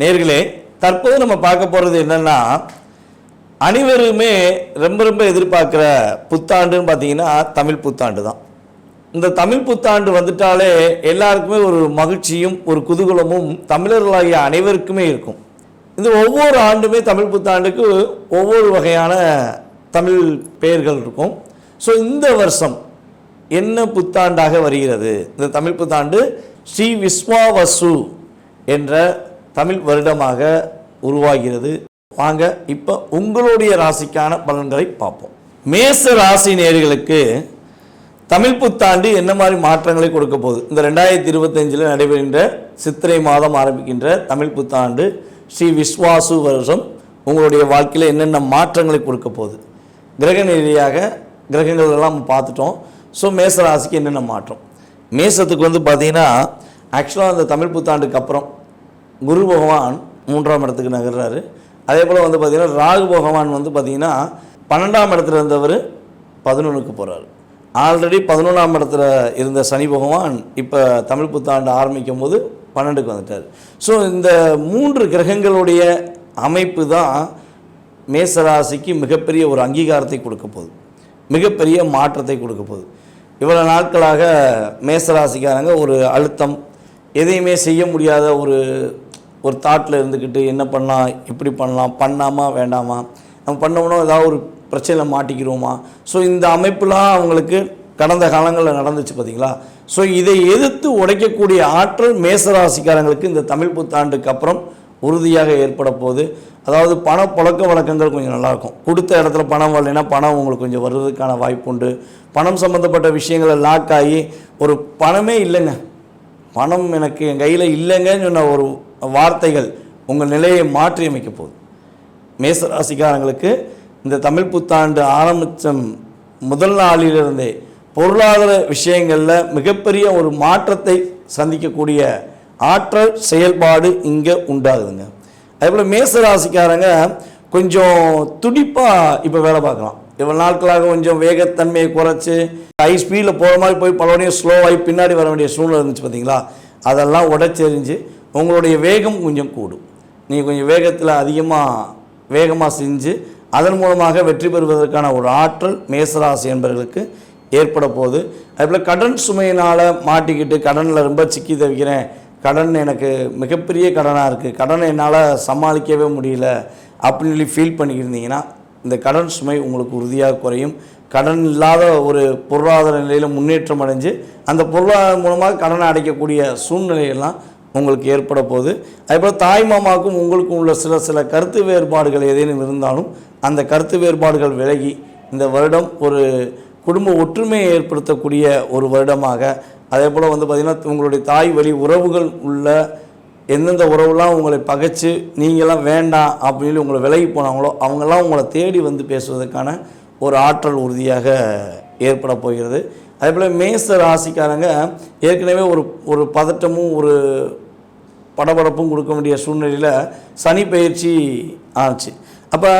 நேர்களே தற்போது நம்ம பார்க்க போகிறது என்னன்னா அனைவருமே ரொம்ப ரொம்ப எதிர்பார்க்குற புத்தாண்டுன்னு பார்த்தீங்கன்னா தமிழ் புத்தாண்டு தான். இந்த தமிழ் புத்தாண்டு வந்துட்டாலே எல்லாருக்குமே ஒரு மகிழ்ச்சியும் ஒரு குதூகலமும் தமிழர்களாகிய அனைவருக்குமே இருக்கும். இந்த ஒவ்வொரு ஆண்டுமே தமிழ் புத்தாண்டுக்கு ஒவ்வொரு வகையான தமிழ் பெயர்கள் இருக்கும். ஸோ இந்த வருஷம் என்ன புத்தாண்டாக வருகிறது? இந்த தமிழ் புத்தாண்டு ஸ்ரீ விஸ்வாவசு என்ற தமிழ் வருடமாக உருவாகிறது. வாங்க இப்போ உங்களுடைய ராசிக்கான பலன்களை பார்ப்போம். மேச ராசி நேர்களுக்கு தமிழ் புத்தாண்டு என்ன மாதிரி மாற்றங்களை கொடுக்க போகுது? இந்த ரெண்டாயிரத்தி இருபத்தஞ்சில் நடைபெறுகின்ற சித்திரை மாதம் ஆரம்பிக்கின்ற தமிழ் புத்தாண்டு ஸ்ரீ விஸ்வாசு வருஷம் உங்களுடைய வாழ்க்கையில் என்னென்ன மாற்றங்களை கொடுக்க போகுது? கிரக நிலையாக கிரகங்கள் எல்லாம் பார்த்துட்டோம். ஸோ மேச ராசிக்கு என்னென்ன மாற்றம்? மேசத்துக்கு வந்து பார்த்திங்கன்னா ஆக்சுவலாக அந்த தமிழ் புத்தாண்டுக்கு அப்புறம் குரு பகவான் மூன்றாம் இடத்துக்கு நகர்றாரு. அதே போல் வந்து பார்த்திங்கன்னா ராகு பகவான் வந்து பார்த்திங்கன்னா பன்னெண்டாம் இடத்துல இருந்தவர் பதினொன்றுக்கு போகிறாரு ஆல்ரெடி பதினொன்றாம் இடத்துல இருந்த சனி பகவான் இப்போ தமிழ் புத்தாண்டு ஆரம்பிக்கும் போது பன்னெண்டுக்கு வந்துட்டார். ஸோ இந்த மூன்று கிரகங்களுடைய அமைப்பு தான் மேசராசிக்கு மிகப்பெரிய ஒரு அங்கீகாரத்தை கொடுக்க போகுது. மிகப்பெரிய மாற்றத்தை கொடுக்க போகுது. இவ்வளோ நாட்களாக மேசராசிக்காரங்க ஒரு அழுத்தம் எதையுமே செய்ய முடியாத ஒரு ஒரு தாட்டில் இருந்துக்கிட்டு என்ன பண்ணலாம் எப்படி பண்ணலாம் பண்ணாமா வேண்டாமா? நம்ம பண்ணோம்னா ஏதாவது ஒரு பிரச்சனையில் மாட்டிக்கிறோமா? ஸோ இந்த அமைப்புலாம் அவங்களுக்கு கடந்த காலங்களில் நடந்துச்சு பார்த்தீங்களா ஸோ இதை எதிர்த்து உடைக்கக்கூடிய ஆற்றல் மேசராசிக்காரங்களுக்கு இந்த தமிழ் புத்தாண்டுக்கு அப்புறம் உறுதியாக ஏற்பட போகுது. அதாவது பண புழக்க வழக்கங்கள் கொஞ்சம் நல்லாயிருக்கும். கொடுத்த இடத்துல பணம் வரலைன்னா பணம் உங்களுக்கு கொஞ்சம் வர்றதுக்கான வாய்ப்பு உண்டு. பணம் சம்மந்தப்பட்ட விஷயங்களை லாக் ஆகி ஒரு பணமே இல்லைங்க. பணம் எனக்கு என் கையில் இல்லைங்கன்னு சொன்ன ஒரு வார்த்தைகள் உங்கள் நிலையை மாற்றி அமைக்க போகுது மேசராசிக்காரங்களுக்கு இந்த தமிழ் புத்தாண்டு ஆரம்பித்த முதல் நாளிலிருந்தே பொருளாதார விஷயங்களில் மிகப்பெரிய ஒரு மாற்றத்தை சந்திக்கக்கூடிய ஆற்றல் செயல்பாடு இங்கே உண்டாகுதுங்க. அதேபோல் மேசராசிக்காரங்க கொஞ்சம் துடிப்பாக இப்போ வேலை பார்க்கலாம். இவ்வளோ நாட்களாக கொஞ்சம் வேகத்தன்மையை குறைச்சி ஹை ஸ்பீடில் போகிற மாதிரி போய் பலவனையும் ஸ்லோவாகி பின்னாடி வர வேண்டிய சூழ்நிலை இருந்துச்சு பார்த்தீங்களா அதெல்லாம் உடச்செறிஞ்சு உங்களுடைய வேகம் கொஞ்சம் கூடும். நீங்கள் கொஞ்சம் வேகத்தில் அதிகமாக வேகமாக செஞ்சு அதன் மூலமாக வெற்றி பெறுவதற்கான ஒரு ஆற்றல் மேசராசி என்பவர்களுக்கு ஏற்பட போகுது. அதுபோல் கடன் சுமையினால் மாட்டிக்கிட்டு கடனில் ரொம்ப சிக்கி தவிக்கிறேன். கடன் எனக்கு மிகப்பெரிய கடனாக இருக்குது கடனை என்னால் சமாளிக்கவே முடியல அப்படின்னு சொல்லி ஃபீல் பண்ணியிருந்தீங்கன்னா இந்த கடன் சுமை உங்களுக்கு உறுதியாக குறையும். கடன் இல்லாத ஒரு பொருளாதார நிலையில் முன்னேற்றம் அடைஞ்சு அந்த பொருளாதாரம் மூலமாக கடனை அடைக்கக்கூடிய சூழ்நிலையெல்லாம் உங்களுக்கு ஏற்பட போகுது அதேபோல் தாய் மாமாவுக்கும் உங்களுக்கும் உள்ள சில சில கருத்து வேறுபாடுகள் ஏதேனும் இருந்தாலும் அந்த கருத்து வேறுபாடுகள் விலகி இந்த வருடம் ஒரு குடும்ப ஒற்றுமையை ஏற்படுத்தக்கூடிய ஒரு வருடமாக அதே போல் வந்து பார்த்திங்கன்னா உங்களுடைய தாய் வழி உறவுகள் உள்ள எந்தெந்த உறவுலாம் உங்களை பகைச்சு நீங்களாம் வேண்டாம் அப்படின்னு உங்களை விலகி போனாங்களோ அவங்கெல்லாம் உங்களை தேடி வந்து பேசுவதற்கான ஒரு ஆற்றல் உறுதியாக ஏற்பட போகிறது. அதே போல் மேச ராசிக்காரங்க ஏற்கனவே ஒரு ஒரு பதட்டமும் ஒரு படபடப்பும் கொடுக்க வேண்டிய சூழ்நிலையில் சனி பயிற்சி ஆச்சு. அப்போ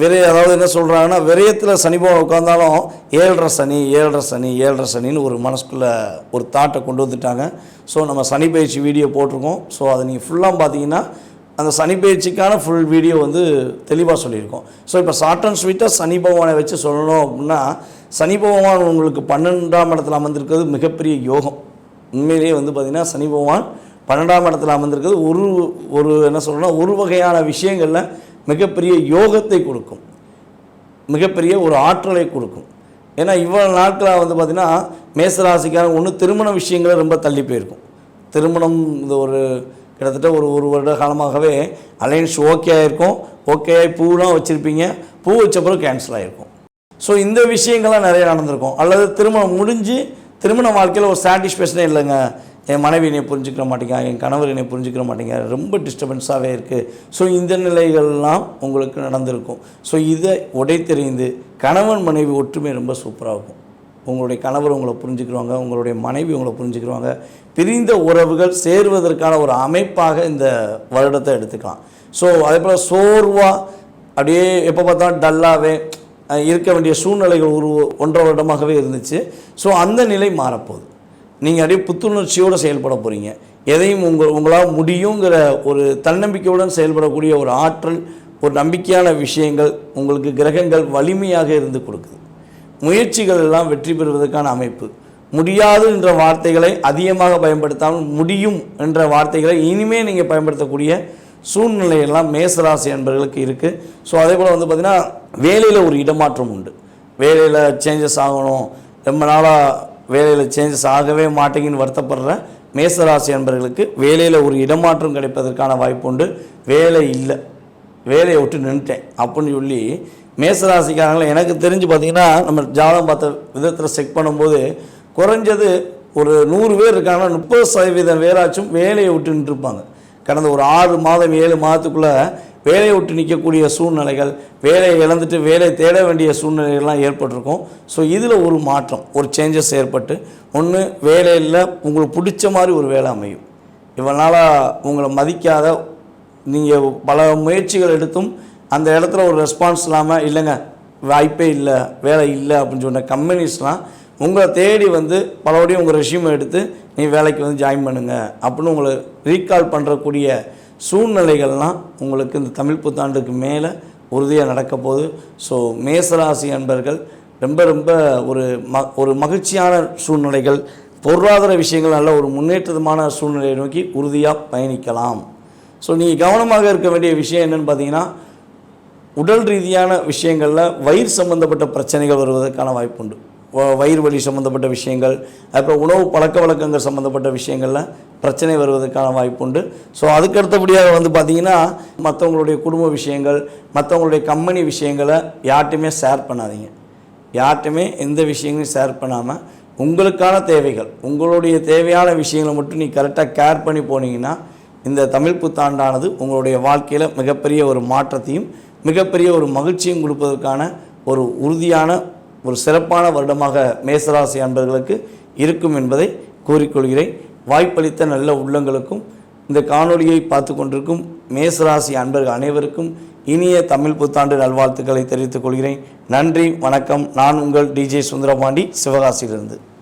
விரை அதாவது என்ன சொல்கிறாங்கன்னா விரயத்தில் சனி பவன் உட்காந்தாலும் ஏழரை சனி ஏழரை சனி ஏழரை சனின்னு ஒரு மனசுக்குள்ளே ஒரு தாட்டை கொண்டு வந்துட்டாங்க. ஸோ நம்ம சனி பயிற்சி வீடியோ போட்டிருக்கோம். ஸோ அதை நீங்கள் ஃபுல்லாக பார்த்தீங்கன்னா அந்த சனி பயிற்சிக்கான ஃபுல் வீடியோ வந்து தெளிவாக சொல்லியிருக்கோம். ஸோ இப்போ ஷார்ட் அண்ட் ஸ்வீட்டாக சனி பகவானை வச்சு சொல்லணும் அப்படின்னா சனி பகவான் உங்களுக்கு பன்னெண்டாம் இடத்துல அமர்ந்திருக்கிறது மிகப்பெரிய யோகம். உண்மையிலேயே வந்து பார்த்திங்கன்னா சனி பகவான் பன்னெண்டாம் இடத்துல அமர்ந்திருக்கிறது. ஒரு ஒரு என்ன சொல்லணும்னா ஒரு வகையான விஷயங்களில் மிகப்பெரிய யோகத்தை கொடுக்கும். மிகப்பெரிய ஒரு ஆற்றலை கொடுக்கும். ஏன்னா இவ்வளோ நாட்களாக வந்து பார்த்திங்கன்னா மேசராசிக்காரங்க ஒன்று திருமண விஷயங்களை ரொம்ப தள்ளி போயிருக்கும். திருமணம் இந்த ஒரு கிட்டத்தட்ட ஒரு ஒரு வருட காலமாகவே அலைன்ஸ் ஓகே ஆகிருக்கும் ஓகே ஆகி பூலாம் வச்சுருப்பீங்க. பூ வச்ச பிறகு கேன்சல் ஆகிருக்கும் ஸோ இந்த விஷயங்கள்லாம் நிறைய நடந்திருக்கும். அல்லது திருமணம் முடிஞ்சு திருமண வாழ்க்கையில் ஒரு சாட்டிஸ்ஃபேக்ஷனே இல்லைங்க. என் மனைவி என்னை புரிஞ்சுக்கிற மாட்டேங்க என் கணவர் என்னை புரிஞ்சுக்கிற மாட்டேங்கிறார். ரொம்ப டிஸ்டர்பன்ஸாகவே இருக்குது ஸோ இந்த நிலைகள்லாம் உங்களுக்கு நடந்திருக்கும். ஸோ இதை உடைத்தெறிந்து கணவன் மனைவி ஒற்றுமை ரொம்ப சூப்பராக இருக்கும். உங்களுடைய கணவர் உங்களை புரிஞ்சுக்கிறவங்க உங்களுடைய மனைவி உங்களை புரிஞ்சுக்கிறவங்க பிரிந்த உறவுகள் சேருவதற்கான ஒரு அமைப்பாக இந்த வருடத்தை எடுத்துக்கலாம். ஸோ அதே போல் சோர்வாக அப்படியே எப்போ பார்த்தாலும் டல்லாகவே இருக்க வேண்டிய சூழ்நிலைகள் ஒரு ஒன்றரை வருடமாகவே இருந்துச்சு. ஸோ அந்த நிலை மாறப்போகுது. நீங்கள் அப்படியே புத்துணர்ச்சியோடு செயல்பட போகிறீங்க எதையும் உங்கள் உங்களால் முடியுங்கிற ஒரு தன்னம்பிக்கையுடன் செயல்படக்கூடிய ஒரு ஆற்றல் ஒரு நம்பிக்கையான விஷயங்கள் உங்களுக்கு கிரகங்கள் வலிமையாக இருந்து கொடுக்குது. முயற்சிகள் எல்லாம் வெற்றி பெறுவதற்கான அமைப்பு. முடியாது என்ற வார்த்தைகளை அதிகமாக பயன்படுத்தாமல் முடியும் என்ற வார்த்தைகளை இனிமே நீங்கள் பயன்படுத்தக்கூடிய சூழ்நிலையெல்லாம் மேசராசி என்பவர்களுக்கு இருக்குது ஸோ அதே போல் வந்து பார்த்திங்கன்னா வேலையில் ஒரு இடமாற்றம் உண்டு. வேலையில் சேஞ்சஸ் ஆகணும். ரொம்ப நாளாக வேலையில் சேஞ்சஸ் ஆகவே மாட்டேங்கன்னு வருத்தப்படுற மேசராசி என்பவர்களுக்கு வேலையில் ஒரு இடமாற்றம் கிடைப்பதற்கான வாய்ப்பு உண்டு. வேலை இல்லை. வேலையை விட்டு நின்றுட்டேன் அப்படின்னு சொல்லி மேசராசிக்காரங்களை எனக்கு தெரிஞ்சு பார்த்தீங்கன்னா நம்ம ஜாதகம் பார்த்த விதத்தில் செக் பண்ணும்போது குறைஞ்சது ஒரு நூறு பேர் இருக்காங்கன்னா முப்பது சதவீதம் பேராச்சும் வேலையை விட்டு நின்றுருப்பாங்க. கடந்த ஒரு ஆறு மாதம் ஏழு மாதத்துக்குள்ளே வேலையை விட்டு நிற்கக்கூடிய சூழ்நிலைகள் வேலையை இழந்துட்டு வேலையை தேட வேண்டிய சூழ்நிலைகள்லாம் ஏற்பட்டிருக்கும். ஸோ இதில் ஒரு மாற்றம் ஒரு சேஞ்சஸ் ஏற்பட்டு ஒன்று வேலையில் உங்களுக்கு பிடிச்ச மாதிரி ஒரு வேலை அமையும். இவனால் உங்களை மதிக்காத நீங்கள் பல முயற்சிகள் எடுத்தும் அந்த இடத்துல ஒரு ரெஸ்பான்ஸ் இல்லாமல் இல்லைங்க வாய்ப்பே இல்லை வேலை இல்லை அப்படின்னு சொன்ன கம்பெனிஸ்லாம் உங்களை தேடி வந்து பலபடியும் உங்கள் ரெஷ்யூமை எடுத்து நீ வேலைக்கு வந்து ஜாயின் பண்ணுங்கள் அப்படின்னு உங்களை ரீகால் பண்ணுறக்கூடிய சூழ்நிலைகள்லாம் உங்களுக்கு இந்த தமிழ் புத்தாண்டுக்கு மேலே உறுதியாக நடக்க போகுது. ஸோ மேசராசி அன்பர்கள் ரொம்ப ரொம்ப ஒரு ம ஒரு மகிழ்ச்சியான சூழ்நிலைகள் பொருளாதார விஷயங்கள் நல்ல ஒரு முன்னேற்றமான சூழ்நிலையை நோக்கி உறுதியாக பயணிக்கலாம். ஸோ நீங்கள் கவனமாக இருக்க வேண்டிய விஷயம் என்னென்னு பார்த்தீங்கன்னா உடல் ரீதியான விஷயங்களில் வயிறு சம்பந்தப்பட்ட பிரச்சனைகள் வருவதற்கான வாய்ப்புண்டு. வயிறு வலி சம்மந்தப்பட்ட விஷயங்கள் அப்புறம் உணவு பழக்க வழக்கங்கள் சம்மந்தப்பட்ட விஷயங்களில் பிரச்சனை வருவதற்கான வாய்ப்பு உண்டு. ஸோ அதுக்கு அடுத்தபடியாக வந்து பார்த்திங்கன்னா மற்றவங்களுடைய குடும்ப விஷயங்கள் மற்றவங்களுடைய கம்பெனி விஷயங்களை யார்ட்டையுமே ஷேர் பண்ணாதீங்க. யார்ட்டையுமே எந்த விஷயங்களையும் ஷேர் பண்ணாமல் உங்களுக்கான தேவைகள் உங்களுடைய தேவையான விஷயங்களை மட்டும் நீ கரெக்டாக கேர் பண்ணி போனீங்கன்னா இந்த தமிழ் புத்தாண்டானது உங்களுடைய வாழ்க்கையில் மிகப்பெரிய ஒரு மாற்றத்தையும் மிகப்பெரிய ஒரு மகிழ்ச்சியும் கொடுப்பதற்கான ஒரு உறுதியான ஒரு சிறப்பான வருடமாக மேசராசி அன்பர்களுக்கு இருக்கும் என்பதை கூறிக்கொள்கிறேன். வாய்ப்பளித்த நல்ல உள்ளங்களுக்கும் இந்த காணொளியை பார்த்து கொண்டிருக்கும் மேசராசி அன்பர்கள் அனைவருக்கும் இனிய தமிழ் புத்தாண்டு நல்வாழ்த்துக்களை தெரிவித்துக் கொள்கிறேன். நன்றி வணக்கம். நான் உங்கள் டிஜே சுந்தரபாண்டி சிவகாசியிலிருந்து.